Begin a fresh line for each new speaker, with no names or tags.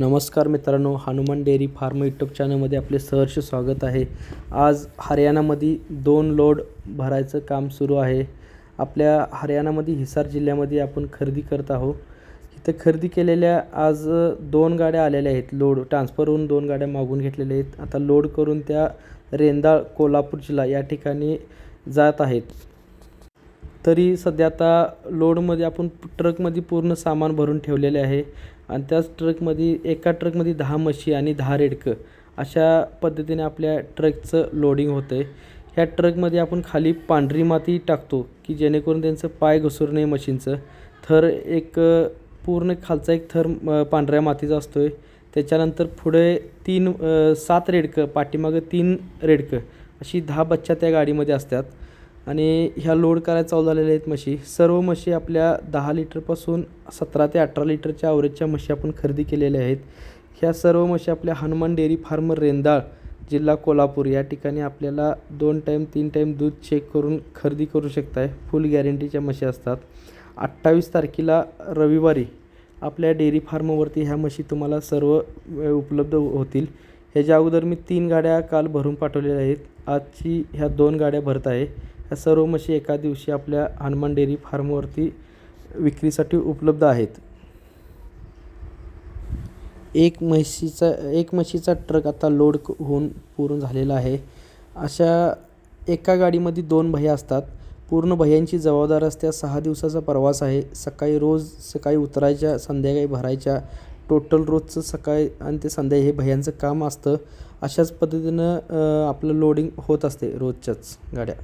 नमस्कार मित्रांनो Hanuman dairy form YouTube चॅनलमध्ये आपले सहर्ष स्वागत आहे. आज हरियाणामध्ये दोन लोड भरायचं काम सुरू आहे. आपल्या हरियाणामध्ये हिसार जिल्ह्यामध्ये आपण खरेदी करत आहोत. इथं खरेदी केलेल्या आज दोन गाड्या आलेल्या आहेत. लोड ट्रान्सफरहून दोन गाड्या मागून घेतलेल्या आहेत. आता लोड करून त्या रेंदाळ कोल्हापूर जिल्हा या ठिकाणी जात आहेत. तरी सध्या आता लोडमध्ये आपण ट्रकमध्ये पूर्ण सामान भरून ठेवलेले आहे. आणि त्याच ट्रकमध्ये एका ट्रकमध्ये दहा म्हशी आणि दहा रेडकं. अशा पद्धतीने आपल्या ट्रकचं लोडिंग होतं आहे ह्या ट्रकमध्ये आपण खाली पांढरी माती टाकतो की जेणेकरून त्यांचं पाय घसरू नये मशीनचं. थर एक पूर्ण खालचा एक थर पांढऱ्या मातीचा असतो आहे त्याच्यानंतर पुढे तीन सात रेडकं पाठीमागं तीन रेडकं. अशी दहा बच्चा त्या गाडीमध्ये असतात. आणि ह्या लोड करायला चालू झालेल्या आहेत म्हशी. सर्व म्हशी आपल्या दहा लिटरपासून सतरा ते अठरा लिटरच्या ॲव्हरेजच्या म्हशी आपण खरेदी केलेल्या आहेत. ह्या सर्व म्हशी आपल्या हनुमान डेअरी फार्म रेंदाळ जिल्हा कोल्हापूर या ठिकाणी आपल्याला दोन टाईम तीन टाईम दूध चेक करून खरेदी करू शकताय. फुल गॅरंटीच्या म्हशी असतात. अठ्ठावीस तारखेला रविवारी आपल्या डेअरी फार्मवरती ह्या म्हशी तुम्हाला सर्व उपलब्ध होतील. ह्याच्या अगोदर मी तीन गाड्या काल भरून पाठवलेल्या आहेत. आजची ह्या दोन गाड्या भरत आहे. ह्या सर्व म्हशी एका दिवशी आपल्या हनुमान डेअरी फार्मवरती विक्रीसाठी उपलब्ध आहेत. एक म्हशीचा एक म्हशीचा ट्रक आता लोड होऊन पूर्ण झालेला आहे. अशा एका गाडीमध्ये दोन भैया असतात. पूर्ण भयांची जबाबदार असत्या सहा दिवसाचा प्रवास आहे. सकाळी रोज सकाळी उतरायच्या संध्याकाळी भरायच्या. टोटल रोजचं सकाळी आणि ते संध्याकाळी हे भैयांचं काम असतं. अशाच पद्धतीनं आपलं लोडिंग होत असते रोजच्याच गाड्या.